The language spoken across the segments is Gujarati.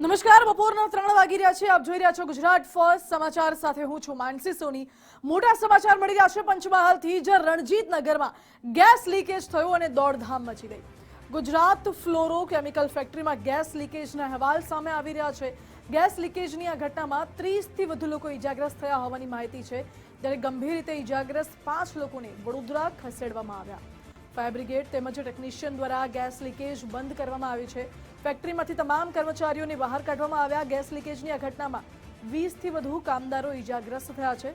નમસ્કાર, બપોરના ત્રણ વાગી રહ્યા છે. આપ જોઈ રહ્યા છો ગુજરાત ફર્સ્ટ સમાચાર. સાથે હું છું માનસી સોની. મોટા સમાચાર મળી રહ્યા છે પંચમહાલથી જ રણજીત નગરમાં ગેસ લીકેજ થયો અને દોડધામ મચી ગઈ. ગુજરાત ફ્લોરો કેમિકલ ફેક્ટરીમાં ગેસ લીકેજના અહેવાલ સામે આવી રહ્યા છે. ગેસ લીકેજની આ ઘટનામાં ત્રીસથી વધુ લોકો ઇજાગ્રસ્ત થયા હોવાની માહિતી છે. જ્યારે ગંભીર રીતે ઇજાગ્રસ્ત પાંચ લોકોને વડોદરા ખસેડવામાં આવ્યા. ફાયર બ્રિગેડ તેમજ ટેકનિશિયન દ્વારા ગેસ લીકેજ બંધ કરવામાં આવી છે. ફેક્ટરીમાંથી તમામ કર્મચારીઓને બહાર કાઢવામાં આવ્યા. ગેસ લીકેજની આ ઘટનામાં વીસથી વધુ કામદારો ઇજાગ્રસ્ત થયા છે.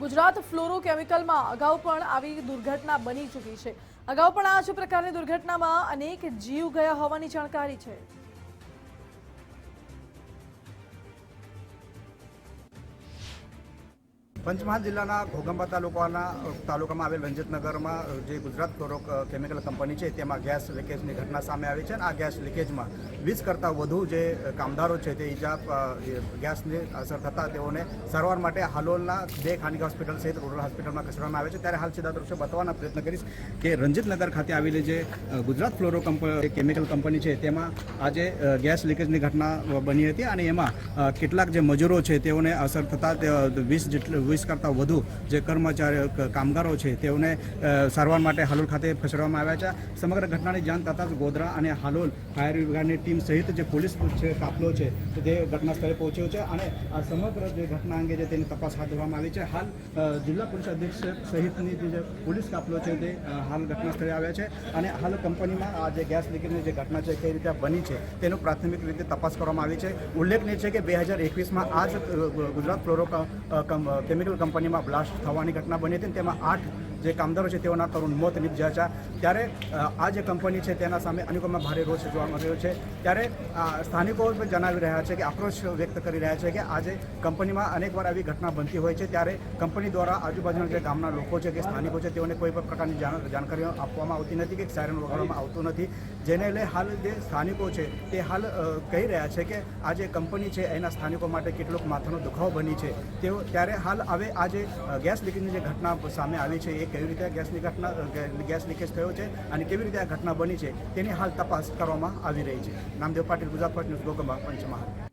ગુજરાત ફ્લોરો કેમિકલમાં અગાઉ પણ આવી દુર્ઘટના બની ચૂકી છે. અગાઉ પણ આ જ પ્રકારની દુર્ઘટનામાં અનેક જીવ ગયા હોવાની જાણકારી છે. પંચમહાલ જિલ્લાના ઘોગંબા તાલુકાના તાલુકામાં આવેલ રંજિતનગરમાં જે ગુજરાત ફ્લોરો કેમિકલ કંપની છે, તેમાં ગેસ લીકેજની ઘટના સામે આવી છે અને આ ગેસ લીકેજમાં વીસ કરતાં વધુ જે કામદારો છે તે ઈજા ગેસની અસર થતાં તેઓને સારવાર માટે હાલોલના બે ખાનગી હોસ્પિટલ સહિત રૂરલ હોસ્પિટલમાં ખસેડવામાં આવે છે. ત્યારે હાલ સીધા દ્રશ્યો બતાવવાનો પ્રયત્ન કરીશ કે રંજિતનગર ખાતે આવેલી જે ગુજરાત ફ્લોરો કેમિકલ કંપની છે, તેમાં આજે ગેસ લીકેજની ઘટના બની હતી અને એમાં કેટલાક જે મજૂરો છે તેઓને અસર થતાં વીસ જેટલું વીસ કરતાં વધુ જે કર્મચારીઓ કામગારો છે, તેઓને સારવાર માટે હાલોલ ખાતે ખસેડવામાં આવ્યા છે. સમગ્ર ઘટનાની જાણ થતાં જ ગોધરા અને હાલોલ ફાયર વિભાગની ટીમ સહિત જે પોલીસ છે, કાફલો છે, તે ઘટના સ્થળે પહોંચ્યો છે અને આ સમગ્ર જે ઘટના અંગે છે તેની તપાસ હાથ ધરવામાં આવી છે, હાલ જિલ્લા પોલીસ અધિક્ષક સહિતની જે- પોલીસ કાફલો છે, તે હાલ ઘટના સ્થળે આવ્યા છે અને હાલ કંપનીમાં આ જે ગેસ લીકેજની જે ઘટના છે, કઈ રીતે બની છે, તેનું પ્રાથમિક રીતે તપાસ કરવામાં આવી છે. ઉલ્લેખનીય છે કે બે હજાર એકવીસમાં આ જ ગુજરાત ફ્લોરો કેમિકલ કેમિકલ કંપનીમાં બ્લાસ્ટ થવાની ઘટના બની હતી તેમાં આઠ જે કામદારો છે તેઓના કરુણ મોત નિપજ્યા છે ત્યારે આ જે કંપની છે તેના સામે અનેકોમાં ભારે રોષ જોવા મળ્યો છે. ત્યારે સ્થાનિકો પણ જણાવી રહ્યા છે કે આક્રોશ વ્યક્ત કરી રહ્યા છે કે આજે કંપનીમાં અનેકવાર આવી ઘટના બનતી હોય છે. ત્યારે કંપની દ્વારા આજુબાજુના જે ગામના લોકો છે કે સ્થાનિકો છે તેઓને કોઈ પણ પ્રકારની જાણ- જાણકારીઓ આપવામાં આવતી નથી કે સાયરન વગાડવામાં આવતું નથી. જેને લઈ હાલ જે સ્થાનિકો છે તે હાલ કહી રહ્યા છે કે આ જે કંપની છે એના સ્થાનિકો માટે કેટલોક માથાનો દુખાવો બની છે. તેઓ, ત્યારે હાલ હવે આ જે ગેસ લીકેજની જે ઘટના સામે આવી છે, એ કેવી રીતે ગેસની ઘટના ગેસ લીકેજ થયો છે અને કેવી રીતે આ ઘટના બની છે, તેની હાલ તપાસ કરવામાં આવી રહી છે. Namdev Patil, Gujarat first news Goghamba, Panchmahal.